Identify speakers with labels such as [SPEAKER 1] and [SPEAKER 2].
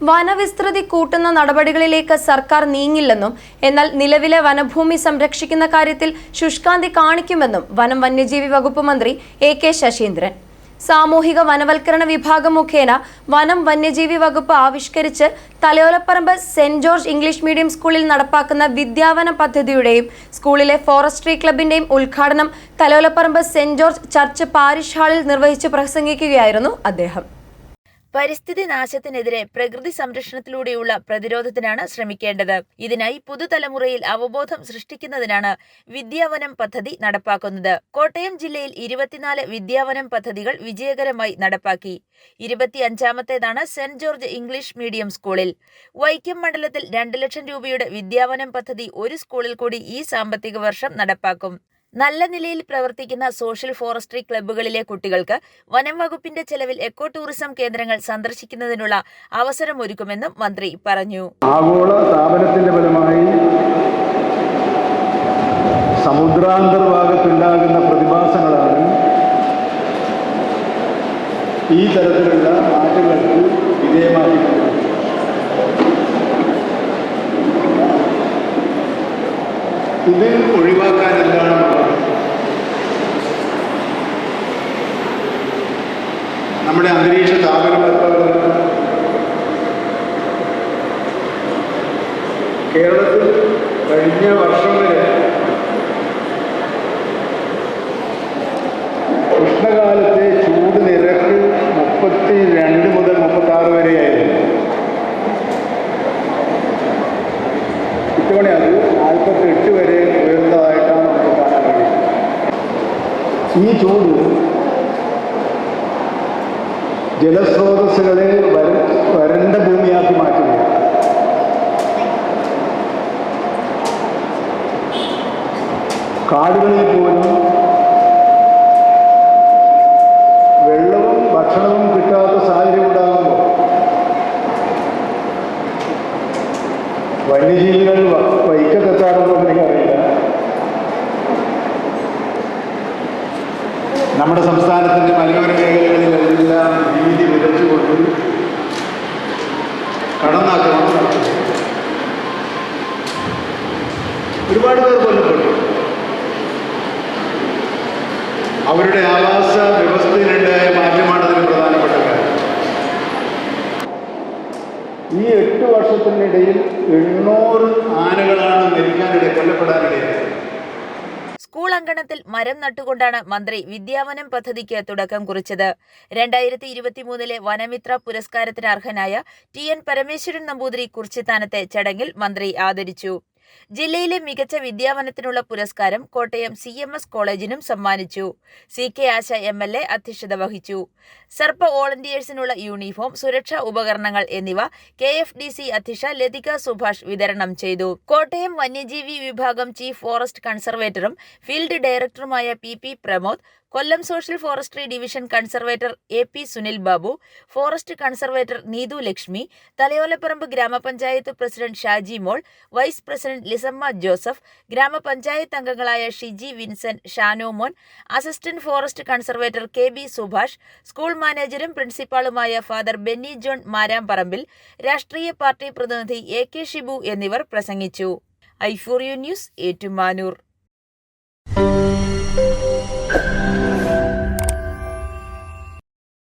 [SPEAKER 1] വനവിസ്തൃതി കൂട്ടുന്ന നടപടികളിലേക്ക് സർക്കാർ നീങ്ങില്ലെന്നും എന്നാൽ നിലവിലെ വനഭൂമി സംരക്ഷിക്കുന്ന കാര്യത്തിൽ ശുഷ്കാന്തി കാണിക്കുമെന്നും വനം വന്യജീവി വകുപ്പ് മന്ത്രി എ കെ ശശീന്ദ്രൻ. സാമൂഹിക വനവൽക്കരണ വിഭാഗം മുഖേന വനം വന്യജീവി വകുപ്പ് ആവിഷ്കരിച്ച് Thalayolaparambu Saint George English medium സ്കൂളിൽ നടപ്പാക്കുന്ന വിദ്യാവന പദ്ധതിയുടെയും സ്കൂളിലെ ഫോറസ്ട്രി ക്ലബിന്റെയും ഉദ്ഘാടനം Thalayolaparambu Saint George church parish ഹാളിൽ നിർവഹിച്ച് പ്രസംഗിക്കുകയായിരുന്നു അദ്ദേഹം.
[SPEAKER 2] പരിസ്ഥിതി നാശത്തിനെതിരെ പ്രകൃതി സംരക്ഷണത്തിലൂടെയുള്ള പ്രതിരോധത്തിനാണ് ശ്രമിക്കേണ്ടത്. ഇതിനായി പുതുതലമുറയിൽ അവബോധം സൃഷ്ടിക്കുന്നതിനാണ് വിദ്യാവനം പദ്ധതി നടപ്പാക്കുന്നത്. കോട്ടയം ജില്ലയിൽ ഇരുപത്തിനാല് വിദ്യാവനം പദ്ധതികൾ വിജയകരമായി നടപ്പാക്കി. ഇരുപത്തിയഞ്ചാമത്തേതാണ് സെന്റ് ജോർജ് ഇംഗ്ലീഷ് മീഡിയം സ്കൂളിൽ. വൈക്കം മണ്ഡലത്തിൽ രണ്ട് ലക്ഷം രൂപയുടെ വിദ്യാവനം പദ്ധതി ഒരു സ്കൂളിൽ കൂടി ഈ സാമ്പത്തിക വർഷം നടപ്പാക്കും. നല്ല നിലയിൽ പ്രവർത്തിക്കുന്ന സോഷ്യൽ ഫോറസ്ട്രി ക്ലബ്ബുകളിലെ കുട്ടികൾക്ക് വനം വകുപ്പിന്റെ ചെലവിൽ എക്കോ ടൂറിസം കേന്ദ്രങ്ങൾ സന്ദർശിക്കുന്നതിനുള്ള അവസരമൊരുക്കുമെന്നും മന്ത്രി പറഞ്ഞു.
[SPEAKER 3] ആഗോള താപനത്തിന്റെ ഫലമായി സമുദ്രാന്തർഭാഗത്തുണ്ടാകുന്ന പ്രതിഭാസങ്ങളാണ് ഈ തരത്തിലുള്ള മാറ്റങ്ങൾക്ക് വിധേയമാക്കിയിട്ടുള്ളത് കഴിഞ്ഞ വർഷം വരെ ഉഷ്ണകാലത്തെ ചൂട് നിരക്ക് മുപ്പത്തി രണ്ട് മുതൽ മുപ്പത്തി ആറ് വരെയായിരുന്നു. ഇത്തവണ അത് നാൽപ്പത്തി എട്ട് വരെ ഉയർന്നതായിട്ടാണ് നമുക്ക് കാണാൻ കഴിയുന്നത്. ഈ ചൂട് ജലസ്രോതസ്സുകളെ വര കാടുകളിൽ പോലും വെള്ളവും ഭക്ഷണവും കിട്ടാത്ത സാഹചര്യം ഉണ്ടാകുമ്പോൾ വന്യജീവികൾ വൈക്കത്തെത്താറുണ്ടോ എനിക്കറിയില്ല. നമ്മുടെ സംസ്ഥാനത്തിന്റെ മലയോര മേഖലകളിലെല്ലാം വീതി വിതച്ചുകൊണ്ട് കടന്നാക്രമണം ഒരുപാട് പേർ കൊല്ലപ്പെട്ടു. അവരുടെ ആവാസ വ്യവസ്ഥയിലുണ്ടായ മാറ്റമാണ് അതിന് പ്രധാനപ്പെട്ട കാര്യം. ഈ എട്ട് വർഷത്തിനിടയിൽ എണ്ണൂറ് ആനകളാണ് മരിക്കാനിടയിൽ കൊല്ലപ്പെടാനിടയിൽ.
[SPEAKER 2] സ്കൂൾ അങ്കണത്തിൽ മരം നട്ടുകൊണ്ടാണ് മന്ത്രി വിദ്യാവനം പദ്ധതിക്ക് തുടക്കം കുറിച്ചത്. രണ്ടായിരത്തി ഇരുപത്തിമൂന്നിലെ വനമിത്ര പുരസ്കാരത്തിന് അർഹനായ ടി എൻ പരമേശ്വരൻ നമ്പൂതിരി കുറിച്ചിത്താനത്തെ ചടങ്ങിൽ മന്ത്രി ആദരിച്ചു. ജില്ലയിലെ മികച്ച വിദ്യാവനത്തിനുള്ള പുരസ്കാരം കോട്ടയം സി എം എസ് കോളേജിനും സമ്മാനിച്ചു. C K Asha M L A അധ്യക്ഷത വഹിച്ചു. സർപ്പ വോളണ്ടിയേഴ്സിനുള്ള യൂണിഫോം സുരക്ഷാ ഉപകരണങ്ങൾ എന്നിവ കെ എഫ് ഡി സി അധ്യക്ഷ ലതിക സുഭാഷ് വിതരണം ചെയ്തു. കോട്ടയം വന്യജീവി വിഭാഗം ചീഫ് ഫോറസ്റ്റ് കൺസർവേറ്ററും ഫീൽഡ് ഡയറക്ടറുമായ P P Pramod Kollam social forestry division conservator A P Sunil Babu forest conservator Neethu Lakshmi Thalayolaparambu grama panchayat president Shaji Mol vice president Lissamma Joseph grama panchayat അംഗങ്ങളായ Shiji Vincent Shanomon assistant forest conservator K B Subhash school മാനേജരും പ്രിൻസിപ്പാളുമായ father Benny John മാരാംപറമ്പിൽ രാഷ്ട്രീയ party പ്രതിനിധി A K Shibu എന്നിവർ പ്രസംഗിച്ചു. ഐഫോറിയോ news Ettumanoor.